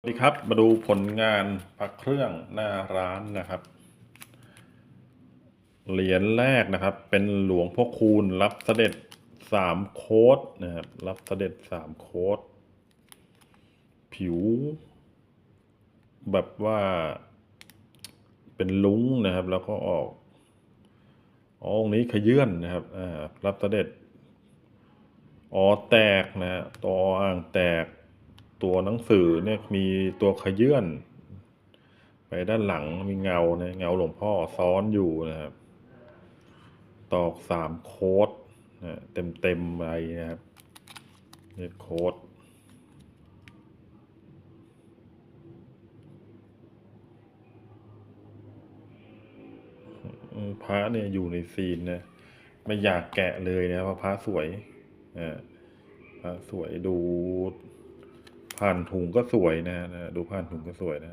สวัสดีครับ มาดูผลงานพระเครื่องหน้าร้านนะครับ เหรียญแรกนะครับ เป็นหลวงพ่อคูณรับเสด็จสามโค้ดนะครับรับเสด็จสามโค้ดผิว แบบว่าเป็นลุงนะครับ แล้วก็ออกอองนี้ขยื่นนะครับรับเสด็จอ๋อแตกนะฮะตัวอ่างแตก ตัวหนังสือเนี่ยมีตัวขยื่นไปด้านหลังมีเงาเนะเงาหลวงพ่อซ้อนอยู่นะครับ ตอกสามโค้ดนะเต็มเต็มๆไปนะครับนี่โค้ดพระเนี่ยอยู่ในซีนนะไม่อยากแกะเลยนะเพราะพระสวยอ่าพระสวยดู ผ่านถุงก็สวยนะนะดูผ่านถุงก็สวยนะ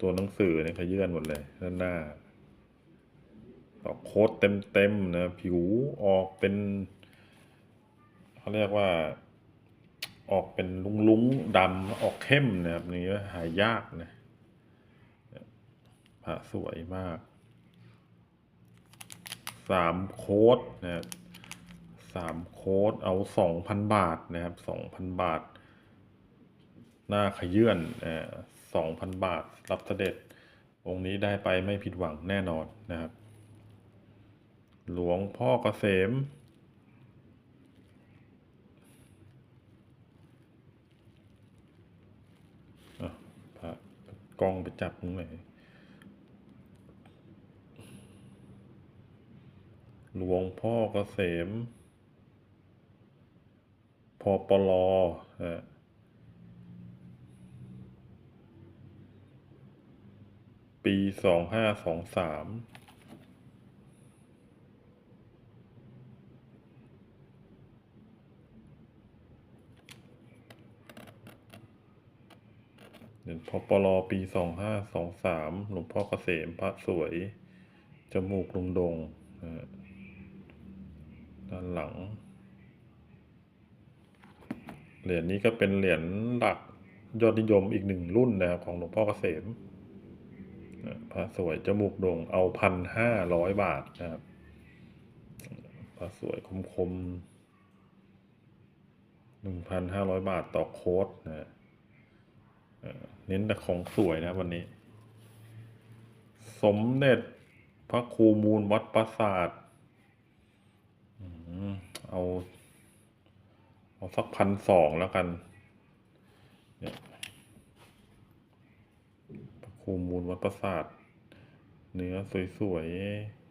ตัวหนังสือเนี่ยขยื่นหมดเลยด้านหน้าออกโค้ดเต็มเต็มๆนะ ผิวออกเป็นเขาเรียกว่า ออกเป็นลุงลุงๆดำออกเข้มนะครับนี่หายากนะพระสวยมากสามโค้ดนะครับสามโค้ดเอาสองพันบาทนะครับสองพันบาท หน้าขยื่นสองพันบาทรับเสด็จ องค์นี้ได้ไปไม่ผิดหวังแน่นอนนะครับ หลวงพ่อเกษมกล้องไปจับตรงไหนหลวงพ่อเกษมพอปลอฮะ ปีสองห้าสองสามเดี๋ยวพอปลอปีสองห้าสองสามหลวงพ่อเกษมพระสวย จมูกลุงดงด้านหลัง เหรียญนี้ก็เป็นเหรียญหลักยอดนิยมอีกหนึ่งรุ่นนะครับของหลวงพ่อเกษม พระสวยจมูกโด่งเอาพันห้าร้อยบาทนะครับพระสวยคมคมหนึ่งพันห้าร้อยบาทต่อโค้ดนะเน้นแต่ของสวยนะวันนี้ สมเด็จพระครูมูลวัดปราสาทเอา เอาสักพันสองแล้วกัน เนี่ย คูมูลวัดประสาท เนื้อสวยๆ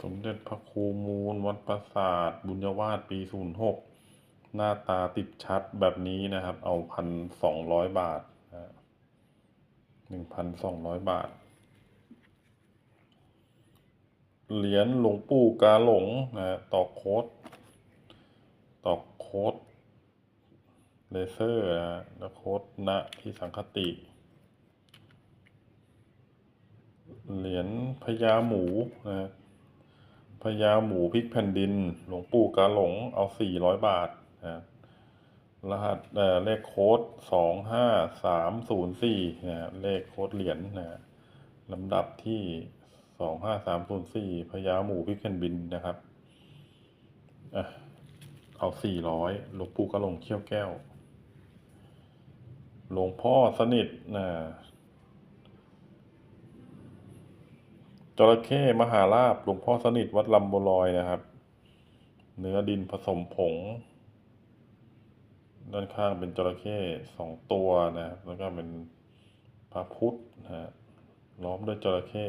ส มเด็จพระครูมูล วัดปราสาท บุญยวาสปีศูนย์หกหน้าตาติดชัดแบบนี้นะครับ เอาพันสองร้อยบาทหนึ่งพันสองร้อยบาท เหรียญหลวงปู่กาหลงนะฮะต่อโคดต่อโคดเลเซอร์นะแล้วโค้ดณที่สังคติ เหรียญพญาหมูนะ พญาหมูพริกแผ่นดิน หลวงปู่กาหลงเอาสี่ร้อยบาทนะรหัสเเลขโค้ดสองห้าสามศูนย์สี่นะเลขโค้ดเหรียญนะฮะลำดับที่สองห้าสามศูนย์สี่พญาหมูพริกแผ่นดินนะครับอะเอาสี่ร้อยหลวงปู่กาหลงเขี้ยวแก้ว หลวงพ่อสนิทนะ จระเข้มหาลาบหลวงพ่อสนิทวัดลำบัวลอยนะครับ เนื้อดินผสมผง ด้านข้างเป็นจระเข้สองตัวนะครับ แล้วก็เป็นพระพุทธนะฮะล้อมด้วยจระเข้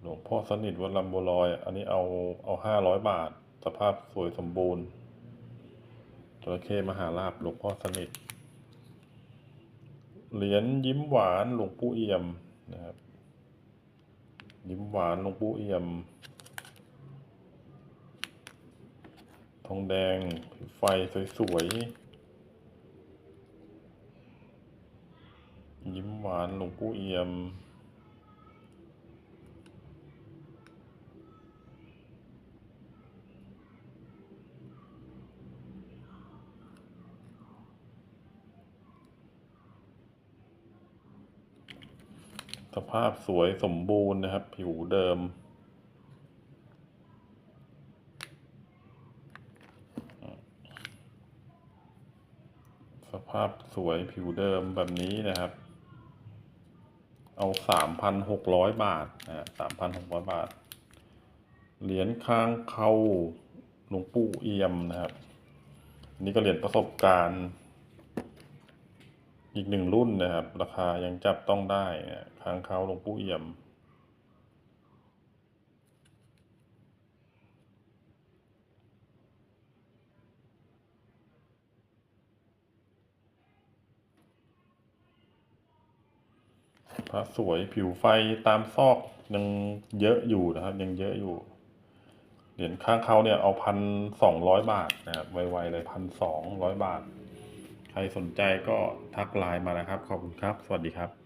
หลวงพ่อสนิทวัดลำบัวลอย อันนี้เอาเอาห้าร้อยบาท สภาพสวยสมบูรณ์จระเข้มหาลาบหลวงพ่อสนิท เหรียญยิ้มหวานหลวงปู่เอี่ยมนะครับ ยิ้มหวานลงปูเอี่ยม ทองแดงไฟสวยๆ ยิ้มหวานลงปูเอี่ยม สภาพสวยสมบูรณ์นะครับ ผิวเดิม สภาพสวยผิวเดิมแบบนี้นะครับ เอาสามพันหกร้อยบาทนะสามพันหกร้อยบาท เหรียญค้างเขาหลวงปู่เอี่ยมนะครับนนี้ก็เหรียญประสบการณ์ อีกหนึ่งรุ่นนะครับ ราคายังจับต้องได้นะค้างเขาหลวงปู่เอี่ยม พระสวยผิวไฟตามซอกยังเยอะอยู่นะครับ ยังเยอะอยู่ เหรียญข้างเขาเนี่ยเอาพันสองร้อยบาทนะครับไวๆเลยพันสองร้อยบาท ใครสนใจก็ทักไลน์มานะครับ ขอบคุณครับ สวัสดีครับ